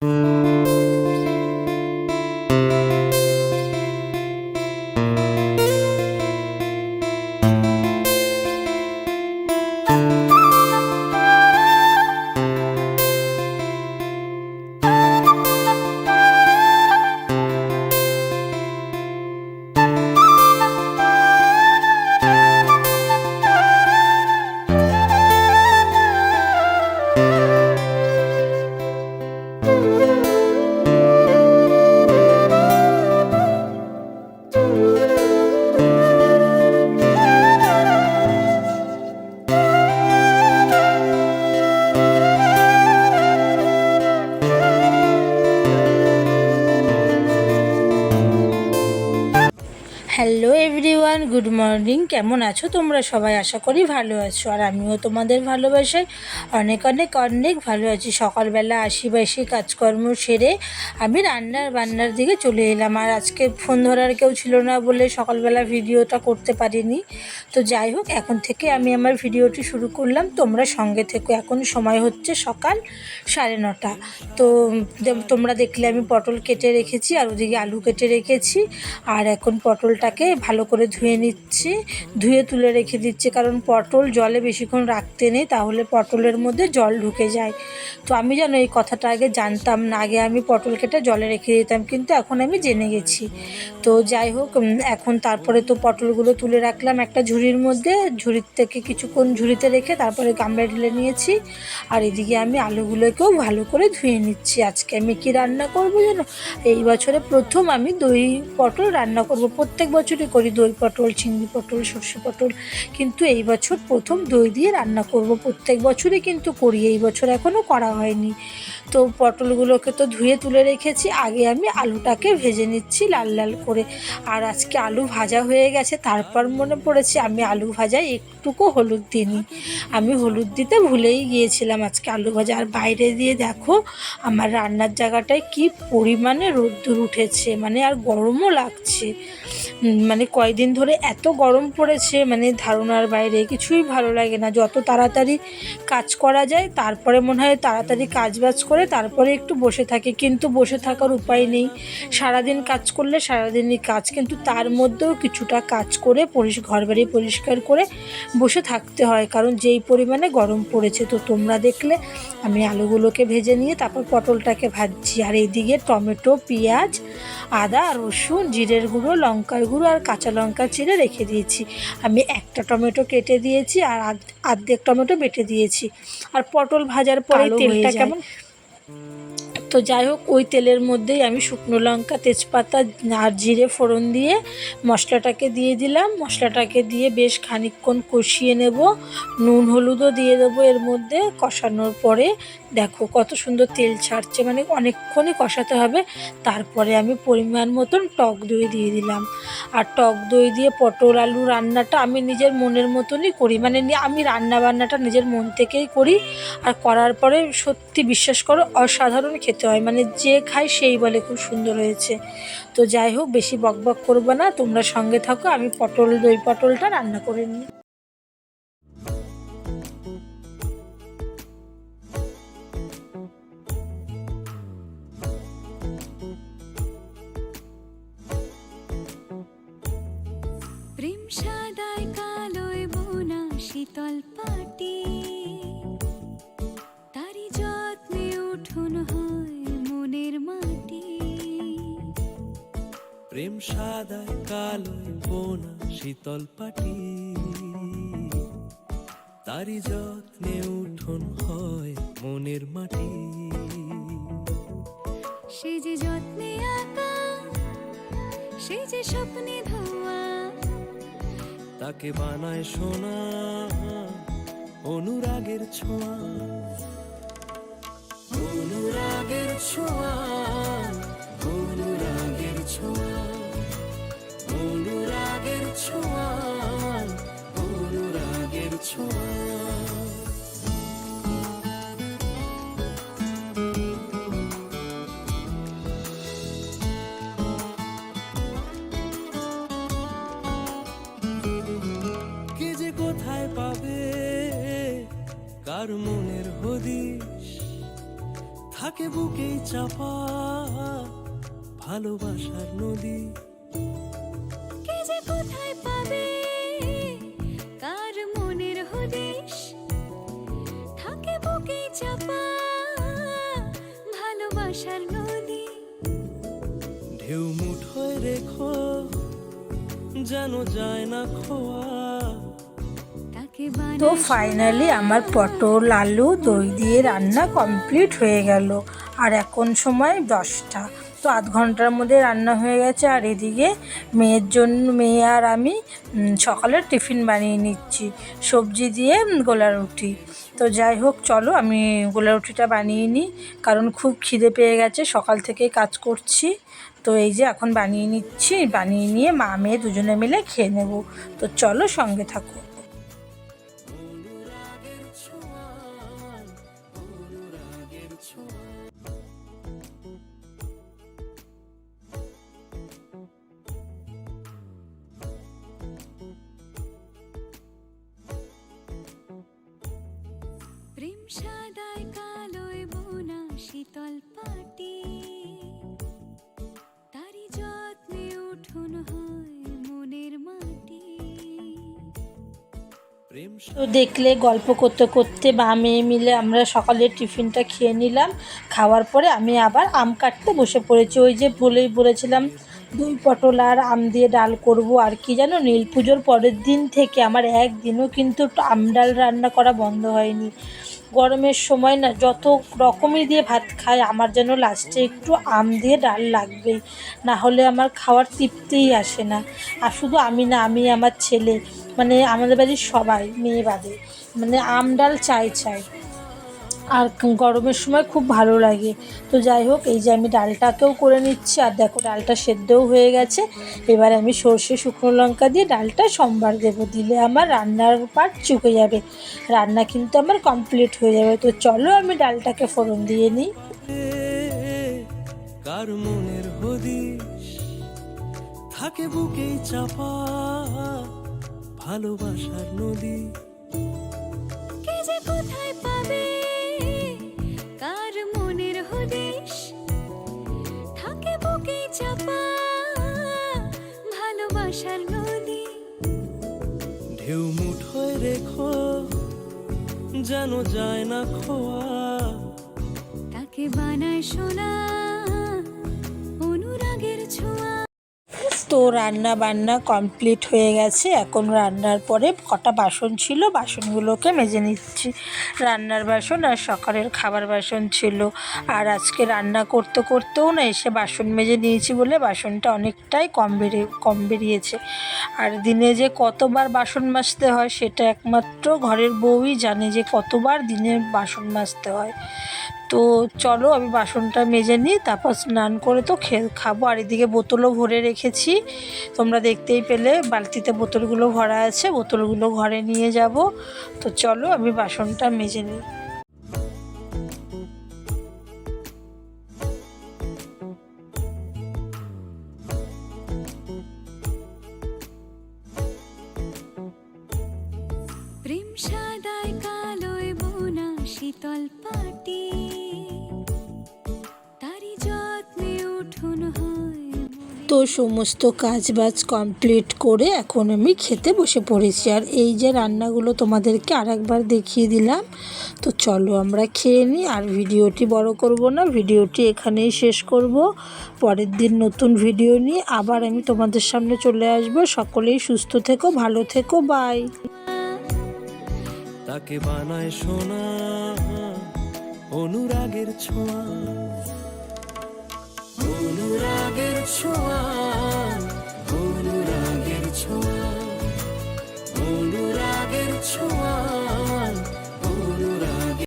Música everyone, good morning. কেমন আছো তোমরা? সবাই আশা করি ভালো আছো, আর আমিও তোমাদের ভালোবাসায় অনেক অনেক অনেক ভালো আছি। সকালবেলা আসি বাসি, কাজকর্ম সেরে আমি রান্নার বান্নার দিকে চলে এলাম। আর আজকে ফোন ধরার কেউ ছিল না বলে সকালবেলা ভিডিওটা করতে পারিনি। তো যাই হোক, এখন থেকে আমি আমার ভিডিওটি শুরু করলাম। তোমরা সঙ্গে থেকো। এখন সময় হচ্ছে সকাল সাড়ে নটা। তো তোমরা দেখলে আমি পটল কেটে রেখেছি, আর ওদিকে আলু কেটে রেখেছি। আর এখন পটলটাকে ভালো করে ধুয়ে নিচ্ছি, ধুয়ে তুলে রেখে দিচ্ছি, কারণ পটল জলে বেশিক্ষণ রাখতে নেই, তাহলে পটলের মধ্যে জল ঢুকে যায়। তো আমি যেন এই কথাটা আগে জানতাম না, আগে আমি পটল কেটে জলে রেখে দিতাম, কিন্তু এখন আমি জেনে গেছি। তো যাই হোক এখন তারপরে তো পটলগুলো তুলে রাখলাম একটা ঝুড়ির মধ্যে, ঝুড়ির থেকে কিছুক্ষণ ঝুড়িতে রেখে তারপরে গামলায় ঢেলে নিয়েছি। আর এদিকে আমি আলুগুলোকেও ভালো করে ধুয়ে নিচ্ছি। আজকে আমি কি রান্না করব জানো এই বছরে প্রথম আমি দই পটল রান্না করব, প্রত্যেক বছরই করি দই পটল। চিংড়ি পটল, সর্ষে পটল। কিন্তু এই বছর প্রথম দই দিয়ে রান্না করব। প্রত্যেক বছরই কিন্তু করি, এই বছর এখনও করা হয়নি। তো পটলগুলোকে তো ধুয়ে তুলে রেখেছি। আগে আমি আলুটাকে ভেজে নিচ্ছি লাল লাল করে। আর আজকে আলু ভাজা হয়ে গেছে। তারপর মনে পড়েছে আমি আলু ভাজায় একটুকু হলুদ দিইনি। আমি হলুদ দিতে ভুলেই গিয়েছিলাম আজকে আলু ভাজা। আর বাইরে দিয়ে দেখো, আমার রান্নার জায়গাটায় কি পরিমাণে রোদ্দুর উঠেছে। মানে আর গরমও লাগছে। মানে কয়দিন ধরে এত গরম পড়েছে মানে ধারণার বাইরে কিছুই ভালো লাগে না। যত তাড়াতাড়ি কাজ করা যায়, তারপরে মনে হয় তাড়াতাড়ি কাজ বাজ করে তারপরে একটু বসে থাকে। কিন্তু বসে থাকার উপায় নেই। সারাদিন কাজ করলে সারাদিনই কাজ, কিন্তু তার মধ্যেও কিছুটা কাজ করে পরিষ ঘর বাড়ি পরিষ্কার করে বসে থাকতে হয়। কারণ যেই পরিমাণে গরম পড়েছে, তো তোমরা দেখলে আমি আলুগুলোকে ভেজে নিয়ে তারপর পটলটাকে ভাজছি। আর এইদিকে টমেটো পেঁয়াজ আদা রসুন জিরের গুঁড়ো লঙ্কার গুঁড়ো আর কাঁচা লঙ্কা চিড়ে রেখে দিয়েছি। আমি একটা টমেটো কেটে দিয়েছি আর আর্ধেক টমেটো বেটে দিয়েছি। আর পটল ভাজার পরে তেলটা কেমন তো যাই হোক, ওই তেলের মধ্যেই আমি শুকনো লঙ্কা, তেজপাতা আর জিরে ফোড়ন দিয়ে মশলাটাকে দিয়ে দিলাম। মশলাটাকে দিয়ে বেশ খানিকক্ষণ কষিয়ে নেব। নুন, হলুদও দিয়ে দেবো এর মধ্যে। কষানোর পরে দেখো কত সুন্দর তেল ছাড়ছে। মানে অনেকক্ষণই কষাতে হবে। তারপরে আমি পরিমাণ মতন টক দই দিয়ে দিলাম। আর টক দই দিয়ে পটল আলু রান্নাটা আমি নিজের মনের মতনই করি। মানে আমি রান্না বান্নাটা নিজের মন থেকেই করি। আর করার পরে সত্যি বিশ্বাস করো, অসাধারণ খেতে। হয়। মানে যে খায় সেই বলে খুব সুন্দর হয়েছে। তো যাই হোক, বেশি বকবক করব না। তোমরা সঙ্গে থাকো, আমি পটল, দই পটলটা রান্না করে নিই। বোনা শীতল পাটি সাদায় কালোয় বোনা শীতল পাটি। তারি যত্নে উঠোন হয় মনের মাটি। সে যে যত্নে আঁকা সে যে স্বপ্নে ধোয়া তাকে বানায় সোনা অনুরাগের ছোঁয়া। অনুরাগের ছোঁয়া অনুরাগের ছোঁয়া। ছোঁয়া অনুরাগের ছোঁয়া কে যে কোথায় পাবে? কার মনের হদিশ? থাকে বুকেই চাপা ভালোবাসার নদী। কোথায় পাবে? কার মনের হদিশ? থাকে বুকে চাপা ভালোবাসার নদী। ঢেউ মুঠোয় রেখো যেন যায় না খোয়া। তো ফাইনালি আমার পটল আলু দই দিয়ে রান্না কমপ্লিট হয়ে গেল। আর এখন সময় দশটা। তো আধ ঘণ্টার মধ্যে রান্না হয়ে গেছে আর এদিকে মেয়ের জন্য, মেয়ে আর আমি সকালের টিফিন বানিয়ে নিচ্ছি, সবজি দিয়ে গোলা রুটি। তো যাই হোক, চলো আমি গোলা রুটিটা বানিয়ে নিই, কারণ খুব খিদে পেয়ে গেছে, সকাল থেকে কাজ করছি। তো এই যে এখন বানিয়ে নিচ্ছি, বানিয়ে নিয়ে মা, মেয়ে দুজনে মিলে খেয়ে নেব। তো চলো সঙ্গে থাকো। তো দেখলে, গল্প করতে করতে বা মেয়ে মিলে আমরা সকালের টিফিনটা খেয়ে নিলাম। খাওয়ার পরে আমি আবার আম কাটতে বসে পড়েছি। ওই যে বলেই বলেছিলাম, দুই পটল আর আম দিয়ে ডাল করব আর কি জানো? নীল পুজোর পরের দিন থেকে আমার একদিনও কিন্তু আম ডাল রান্না করা বন্ধ হয়নি। গরমের সময় না, যত রকমই দিয়ে ভাত খাই, আমার যেন লাস্টে একটু আম দিয়ে ডাল লাগবে না হলে আমার খাওয়ার তৃপ্তিই আসে না। আর শুধু আমি না, আমি আমার ছেলে মানে আমাদের বাড়ির সবাই, মেয়ে বাদে মানে আম ডাল চাই চাই। আর গরমের সময় খুব ভালো লাগে। তো যাই হোক এই যে আমি ডালটাকেও করে নিচ্ছি আর দেখো ডালটা সেদ্ধও হয়ে গেছে। এবার আমি সর্ষে শুকনো লঙ্কা দিয়ে ডালটা সোমবার দেবো। দিলে আমার রান্নার পাট চুকে যাবে। রান্না কিন্তু আমার কমপ্লিট হয়ে যাবে। তো চলো আমি ডালটাকে ফোড়ন দিয়ে নিই। কার মনের হদিশ? থাকে বুকেই চাপা ভালোবাসার নদী। কে যে কোথায় রেখো যেন যায় না খোয়া। তাকে বানায় সোনা অনুরাগের ছোঁয়া। তো রান্না বান্না কমপ্লিট হয়ে গেছে। এখন রান্নার পরে কটা বাসন ছিল, বাসনগুলোকে মেজে নিচ্ছি। রান্নার বাসন আর সকালের খাবার বাসন ছিল। আর আজকে রান্না করতে করতেও না এসে বাসন মেজে নিয়েছি বলে বাসনটা অনেকটাই কম বেরিয়ে কম বেরিয়েছে। আর দিনে যে কতবার বাসন মাজতে হয়, সেটা একমাত্র ঘরের বউই জানে যে কতবার দিনে বাসন মাজতে হয়। তো চলো আমি বাসনটা মেজে নিই, তারপর স্নান করে তো খে খাব। আর এদিকে বোতলও ভরে রেখেছি। তোমরা দেখতেই পেলে, বালতিতে বোতলগুলো ভরা আছে, বোতলগুলো ঘরে নিয়ে যাব। তো চলো আমি বাসনটা মেজে নিই। প্রেম সাদায় কালোয় বোনা শীতল পাটি। তো সমস্ত কাজ বাজ কমপ্লিট করে এখন আমি খেতে বসে পড়েছি। আর এই যে রান্নাগুলো তোমাদেরকে আরেকবার দেখিয়ে দিলাম, তো চলো আমরা খেয়ে নিই। আর ভিডিওটি বড় করব না, ভিডিওটি এখানেই শেষ করব। পরের দিন নতুন ভিডিও নিয়ে আবার আমি তোমাদের সামনে চলে আসব। সকলেই সুস্থ থেকো, ভালো থেকো বাই তাকে বানায় সোনা রাগের ছোঁয়া অনুরাগের ছোঁয়া অনুরাগের ছোঁয়া।